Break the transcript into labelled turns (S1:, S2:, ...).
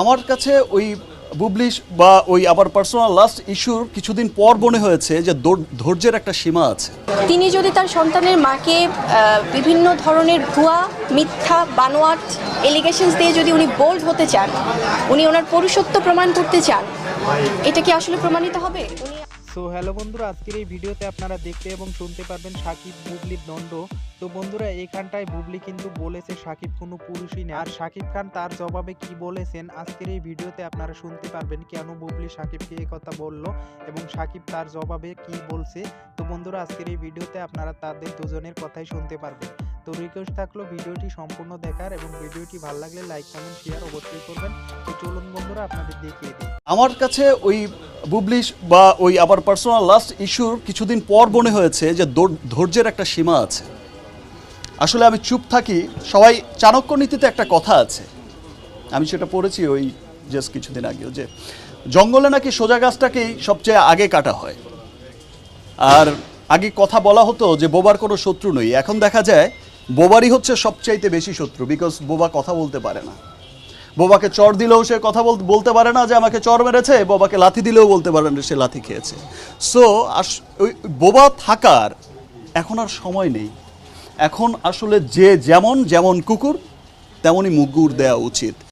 S1: আমার কাছে ওই বুবলিশ বা ওই আবার পার্সোনাল লাস্ট ইস্যুর কিছুদিন পর মনে হয়েছে যে ধৈর্যের একটা সীমা আছে।
S2: তিনি যদি তার সন্তানের মাকে বিভিন্ন ধরনের ভুয়া, মিথ্যা, বানোয়াট এলিগেশনস দিয়ে যদি উনি বোল্ড হতে চান, উনি ওনার পুরুষত্ব প্রমাণ করতে চান, এটা কি আসলে প্রমাণিত হবে? উনি
S3: সো হ্যালো বন্ধুরা, আজকের এই ভিডিওতে আপনারা দেখতে এবং শুনতে পারবেন সাকিব বুবলির দ্বন্দ্ব তো বন্ধুরা, এখানটায় বুবলি কিন্তু বলেছে, সাকিব কোনো পুরুষই না আর সাকিব খান তার জবাবে কি বলেছেন, আজকের এই ভিডিওতে আপনারা শুনতে পারবেন কেন বুবলি সাকিবকে এই কথা বলল এবং সাকিব তার জবাবে কি বলছে। তো বন্ধুরা, আজকের এই ভিডিওতে আপনারা তাদের দুজনের কথাই শুনতে পারবেন। তো রিকোয়েস্ট থাকল ভিডিওটি সম্পূর্ণ দেখার এবং ভিডিওটি ভালো লাগলে লাইক কমেন্ট শেয়ার অবশ্যই করবেন। তো চলুন বন্ধুরা, আপনাদের দেখিয়ে দিই।
S1: আমার কাছে ওই বুবলিশ বা ওই আবার পার্সোনাল লাস্ট ইস্যুর কিছুদিন পর মনে হয়েছে যে ধৈর্যের একটা সীমা আছে। আসলে আমি চুপ থাকি, সবাই চাণক্য নীতিতে একটা কথা আছে। আমি সেটা পড়েছি ওই জাস্ট কিছুদিন আগেও যে, জঙ্গলে নাকি সোজা গাছটাকেই সবচেয়ে আগে কাটা হয়। আর আগে কথা বলা হতো যে বোবার কোনো শত্রু নই। এখন দেখা যায়, বোবারই হচ্ছে সবচাইতে বেশি শত্রু বিকজ বোবা কথা বলতে পারে না। বোবাকে চর দিলেও সে কথা বল- বলতে পারে না যে আমাকে চর মেরেছে, বোবাকে লাথি দিলেও বলতে পারে না সে লাথি খেয়েছে। সো আস ওই বোবা থাকার এখন আর সময় নেই। এখন আসলে যে যেমন যেমন কুকুর, তেমনই মুগুর দেওয়া উচিত।